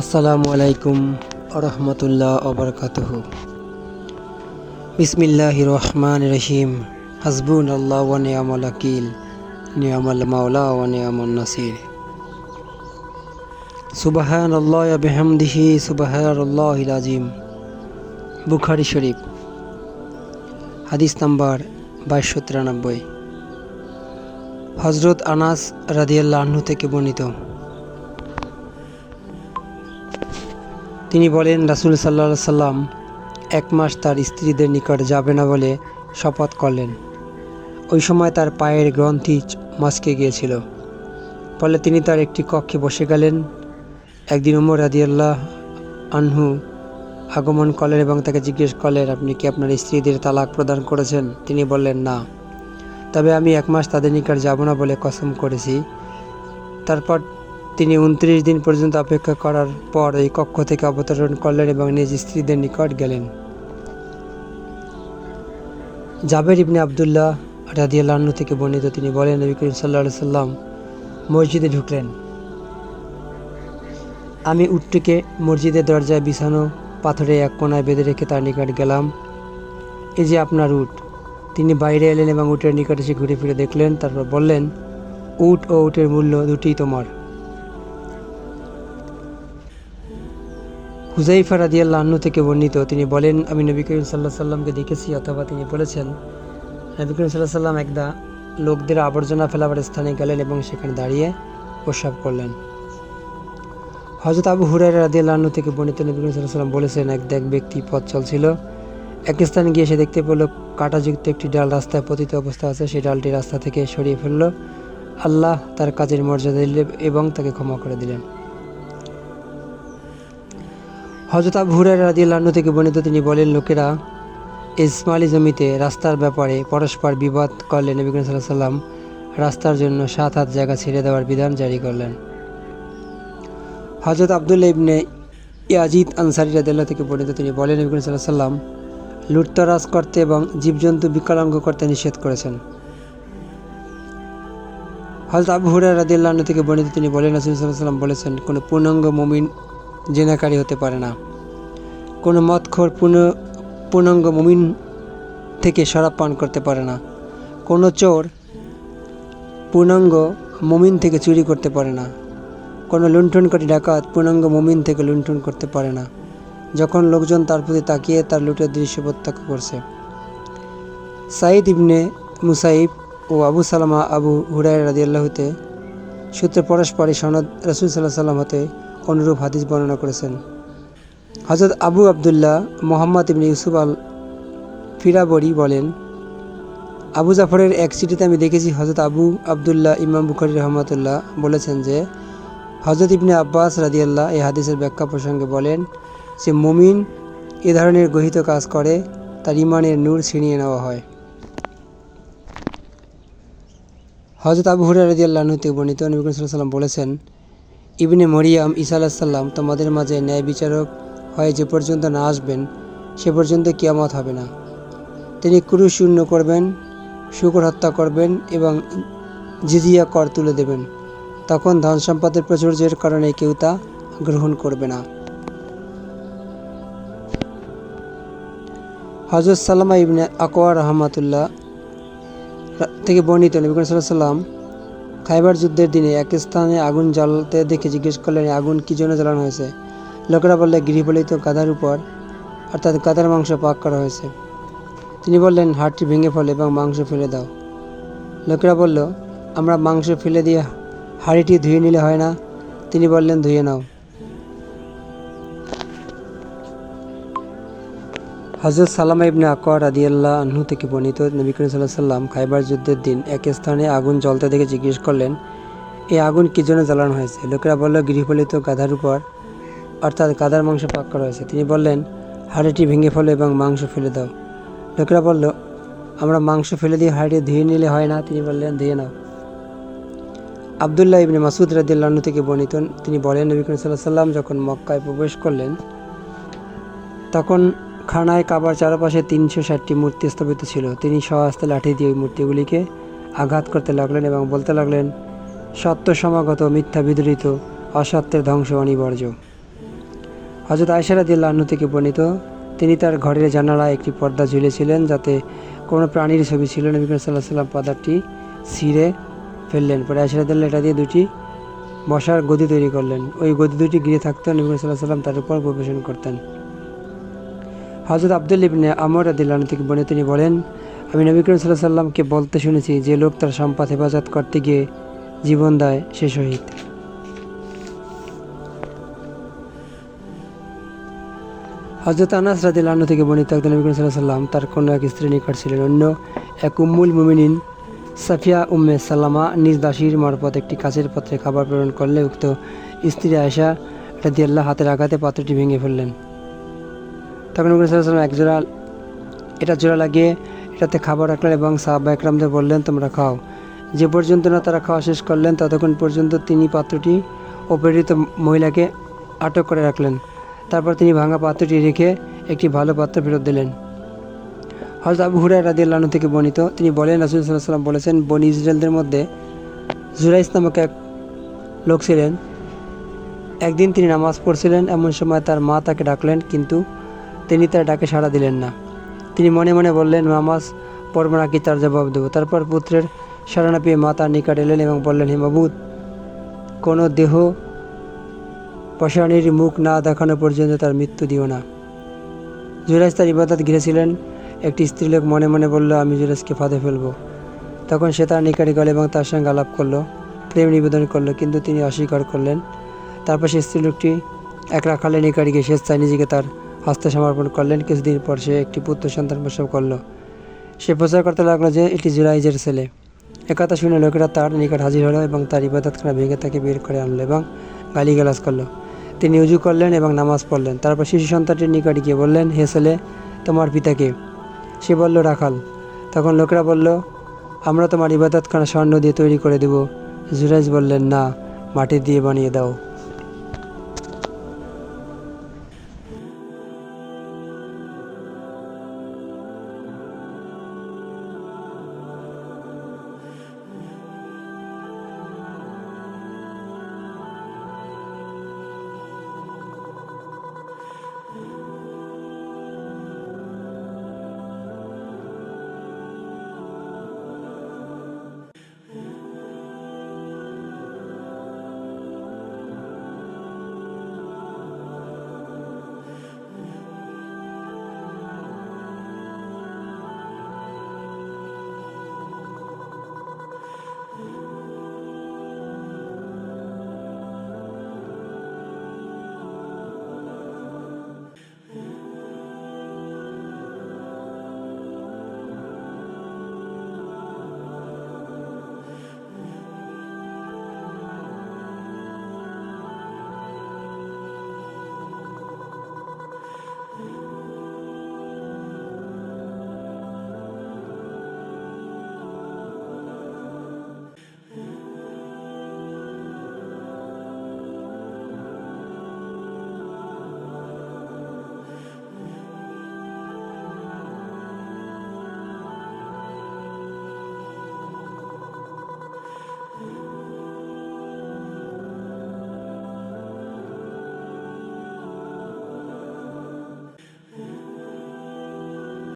আসসালামু আলাইকুম রহমতুল্লাহ ওবরকাতুহ বিসমিল্লাহ রহমান রহিম। হাসবুন আল্লাহ ওয়া নিয়ামল আকিল নিয়ামল মাওলা নিয়ামল নাসির। সুবাহান আল্লাহ বেহামদিহি সুবাহান আল্লাহ আজিম বুখারি শরীফ, হাদিস নাম্বার বাইশশো তিরানব্বই। হজরত আনাস রাদিয়াল্লাহ আহ্ন থেকে বর্ণিত। তিনি বলেন, রাসুল সাল্লা সাল্লাম এক মাস তার স্ত্রীদের নিকট যাবে না বলে শপথ করলেন। ওই সময় তার পায়ের গ্রন্থি মচকে গিয়েছিল। ফলে তিনি তার একটি কক্ষে বসে গেলেন। একদিন উমর রাদিয়াল্লাহ আনহু আগমন করলেন এবং তাকে জিজ্ঞেস করলেন, আপনি কি আপনার স্ত্রীদের তালাক প্রদান করেছেন? তিনি বললেন, না। তবে আমি এক মাস তাদের নিকট যাব না বলে কসম করেছি। তারপর তিনি উনত্রিশ দিন পর্যন্ত অপেক্ষা করার পর এই কক্ষ থেকে অবতরণ করলেন এবং নিজ স্ত্রীদের নিকট গেলেন। জাবের ইবনে আবদুল্লাহ রাদিয়াল্লাহ থেকে বর্ণিত তিনি বলেন, নবী করিম সাল্লা সাল্লাম মসজিদে ঢুকলেন। আমি উটটিকে মসজিদের দরজায় বিছানো পাথরে এক কোনায় বেঁধে রেখে তার নিকট গেলাম। এই যে আপনার উট। তিনি বাইরে এলেন এবং উটের নিকট এসে ঘুরে ফিরে দেখলেন, তারপর বললেন, উট ও উটের মূল্য দুটিই তোমার। হুজাইফা রাদিয়াল্লাহ আন্নু থেকে বর্ণিত, তিনি বলেন, আমি নবী করিম সাল্লাহ সাল্লামকে দেখেছি অথবা তিনি বলেছেন, নবী করিম সাল্লাহ সাল্লাম একদা লোকদের আবর্জনা ফেলাবার স্থানে গেলেন এবং সেখানে দাঁড়িয়ে প্রস্রাব করলেন। হজরত আবু হুরাই রাদিয়াল্লাহ আন্নু থেকে বর্ণিত, নবী করিম সাল্লাহ সাল্লাম বলেছেন এক এক ব্যক্তি পথ চলছিল। এক স্থানে গিয়ে সে দেখতে পেল, কাঁটাযুক্ত একটি ডাল রাস্তায় পতিত অবস্থা আছে, সেই ডালটি রাস্তা থেকে সরিয়ে ফেলল। আল্লাহ তার কাজের মর্যাদা দিলেন এবং তাকে ক্ষমা করে দিলেন। হজরত আবু হুরাই রাদিয়াল্লাহু থেকে বর্ণিত তিনি বলেন, লোকেরা ইসমাইলি জমিতে রাস্তার ব্যাপারে পরস্পর বিবাদ করলে নবী করিম সাল্লাহ সাল্লাম রাস্তার জন্য সাত হাত জায়গা ছেড়ে দেওয়ার বিধান জারি করলেন। হজরত আবদুল্লা ইবনে ইয়াজিদ আনসারি রাদিয়াল্লাহ থেকে বর্ণিত তিনি বলেন, নবী করিম সাল্লাহ সাল্লাম লুটতরাজ করতে এবং জীবজন্তু বিকলাঙ্গ করতে নিষেধ করেছেন। হজরত আবু হুরাই রাদিয়াল্লাহু থেকে বর্ণিত তিনি বলেন, রাসূল আলাইহি সাল্লাম বলেছেন, কোনো পূর্ণাঙ্গ মুমিন জেনাকারী হতে পারে না। কোনো মদখোর পূর্ণ পূর্ণাঙ্গ মুমিন থেকে শরাব পান করতে পারে না। কোনো চোর পূর্ণাঙ্গ মুমিন থেকে চুরি করতে পারে না। কোনো লুণ্ঠনকারী ডাকাত পূর্ণাঙ্গ মুমিন থেকে লুণ্ঠন করতে পারে না। যখন লোকজন তার প্রতি তাকিয়ে তার লুটের দৃশ্য প্রত্যক্ষ করছে। সাইদ ইবনে মুসাইব ও আবু সালামা আবু হুরাই রাদিয়াল্লাহতে সূত্রে পরস্পরই সনদ রসুল সাল্লাহ সাল্লাম হতে অনুরূপ হাদিস বর্ণনা করেছেন। হজরত আবু আবদুল্লাহ মোহাম্মদ ইবনে ইউসুফ আল ফিরাবরি বলেন, আবু জাফরের এক চিঠিতে আমি দেখেছি হজরত আবু আবদুল্লাহ ইমাম বুখারি রহমতুল্লাহ বলেছেন যে হজরত ইবনে আব্বাস রাদিয়াল্লাহ এই হাদিসের ব্যাখ্যা প্রসঙ্গে বলেন যে, মুমিন এ ধরনের গহিত কাজ করে, তার ইমানের নূর ছিনিয়ে নেওয়া হয়। হজরত আবু হুরাই রাদিয়াল্লাহ থেকে বর্ণিত নবী সাল্লাম বলেছেন ইবনে মরিয়াম ঈসা আলাহিসাল্লাম তোমাদের মাঝে ন্যায় বিচারক হয়ে যে পর্যন্ত না আসবেন, সে পর্যন্ত কিয়ামত হবে না। তিনি ক্রুশ শূন্য করবেন, শুকর হত্যা করবেন এবং জিজিয়া কর তুলে দেবেন। তখন ধন সম্পদের প্রাচুর্যের কারণে কেউ তা গ্রহণ করবে না। হজরত সাল্লামা ইবনে আকোয়া রহমাতুল্লাহ থেকে বর্ণিত নবী সাল্লাম খাইবার যুদ্ধের দিনে এক স্থানে আগুন জ্বালতে দেখে জিজ্ঞেস করলেন, আগুন কী জন্য জ্বালানো হয়েছে? লোকেরা বললে, গৃহপালিত গাধার উপর। অর্থাৎ গাধার মাংস পাক করা হয়েছে। তিনি বললেন, হাড়টি ভেঙে ফেলে এবং মাংস ফেলে দাও। লোকেরা বলল, আমরা মাংস ফেলে দিয়ে হাড়িটি ধুয়ে নিলে হয় না? তিনি বললেন, ধুয়ে নাও। হজরত সালামা ইবনে আকর রাদিয়াল্লাহ আহ্ন থেকে বর্ণিত নবী করিম সাল্লাহ সাল্লাম খাইবার যুদ্ধের দিন এক স্থানে আগুন জ্বলতে দেখে জিজ্ঞেস করলেন এই আগুন কী জন্য জ্বালানো হয়েছে? লোকেরা বলল, গৃহপালিত গাধার উপর, অর্থাৎ গাধার মাংস পাক করা হয়েছে। তিনি বললেন, হাড়িটি ভেঙে ফেলো এবং মাংস ফেলে দাও। লোকেরা বলল, আমরা মাংস ফেলে দিয়ে হাড়িটি ধুয়ে নিলে হয় না? তিনি বললেন, ধুয়ে নাও। আবদুল্লাহ ইবনে মাসুদ রাদিয়াল্লাহ থেকে বর্ণিত তিনি বলেন, নবী করিম সাল্লাহ সাল্লাম যখন মক্কায় প্রবেশ করলেন, তখন খানায় কাবার চারপাশে তিনশো ষাটটি মূর্তি স্থাপিত ছিল। তিনি সহস্তে লাঠি দিয়ে ওই মূর্তিগুলিকে আঘাত করতে লাগলেন এবং বলতে লাগলেন, সত্য সমাগত, মিথ্যা বিদরিত, অসত্যের ধ্বংস অনিবার্য। হজরত আয়সারা দিল্লাহ্ন থেকে বর্ণিত, তিনি তার ঘরের জানালায় একটি পর্দা ঝুলেছিলেন যাতে কোনো প্রাণীর ছবি ছিল নবী সাল্লাহ সাল্লাম পর্দাটি ছিঁড়ে ফেললেন। পরে আয়সারা দিল্লা এটা দিয়ে দুটি বসার গদি তৈরি করলেন। ওই গদি দুটি গিয়ে থাকতেন। নবী সাল্লাহ সাল্লাম তার উপর গবেষণ করতেন। হজরত আব্দুল ইবনে আমর আদিল্লাহ থেকে বর্ণিত, তিনি বলেন, আমি নবী করিম সাল্লাহ সাল্লামকে বলতে শুনেছি যে লোক তার সম্পদ হেফাজত করতে গিয়ে জীবন দেয়, সে শহীদ। হজরত আনাস রাদিল্লাহ থেকে বর্ণিত একজন নবী করিম সাল্লাহ সাল্লাম তার কোনো এক স্ত্রী নিকট ছিলেন। অন্য এক উম্মুল মুমিনিন সাফিয়া উম্মে সাল্লামা নিজ দাসীর মারফত একটি কাছের পাত্রে খাবার প্রেরণ করলে উক্ত স্ত্রী আয়সা রাদিয়াল্লাহ হাতের আঘাতে পাত্রটি ভেঙে ফেললেন। তখন নবী সাল্লাম একজোড়া এটা জোড়া লাগিয়ে এটাতে খাবার রাখলেন এবং সাহাবা একরামদের বললেন, তোমরা খাও। যে পর্যন্ত না তারা খাওয়া শেষ করলেন, ততক্ষণ পর্যন্ত তিনি পাত্রটি ও প্রেরিত মহিলাকে আটক করে রাখলেন। তারপর তিনি ভাঙা পাত্রটি রেখে একটি ভালো পাত্র ফেরত দিলেন। হজরত আবু হুরাই রাদি আল্লাহ থেকে বর্ণিত, তিনি বলেন, রাসুল সাল্লাহ সাল্লাম বলেছেন, বনি ইসরায়েলদের মধ্যে জুরাইস নামক এক লোক ছিলেন। একদিন তিনি নামাজ পড়ছিলেন, এমন সময় তার মা তাকে ডাকলেন, কিন্তু তিনি তার ডাকে সাড়া দিলেন না। তিনি মনে মনে বললেন মামাজ পড়ব নাকি তার জবাব দেবো? তারপর পুত্রের সাড়া পেয়ে মা তার নিকট এলেন এবং বললেন, হে মাবুদ, কোনো দেহ পশানির মুখ না দেখানো পর্যন্ত তার মৃত্যু দিও না। জুরাজ তার ইবাদত ঘিরেছিলেন। একটি স্ত্রীলোক মনে মনে বলল, আমি জুরাজকে ফাঁদে ফেলব। তখন সে তার নিকটে গেল এবং তার সঙ্গে আলাপ করল, প্রেম নিবেদন করল, কিন্তু তিনি অস্বীকার করলেন। তারপর সে স্ত্রীলোকটি এক রাখালের নিকটে গিয়ে স্বেচ্ছায় নিজেকে তার হস্তে সমর্পণ করলেন। কিছুদিন পর সে একটি পুত্র সন্তান প্রসব করল। সে প্রচার করতে লাগল যে, এটি জুরাইজের ছেলে। একথা শুনে লোকেরা তার নিকট হাজির হলো এবং তার ইবাদতখানা ভেঙে তাকে বের করে আনলো এবং গালিগালাজ করল। তিনি উজু করলেন এবং নামাজ পড়লেন। তারপর শিশু সন্তানটির নিকট গিয়ে বললেন, হে ছেলে, তোমার পিতাকে সে বলল, রাখাল। তখন লোকেরা বলল, আমরা তোমার ইবাদতখানা স্বর্ণ দিয়ে তৈরি করে দেব। জুরাইজ বললেন, না, মাটি দিয়ে বানিয়ে দাও।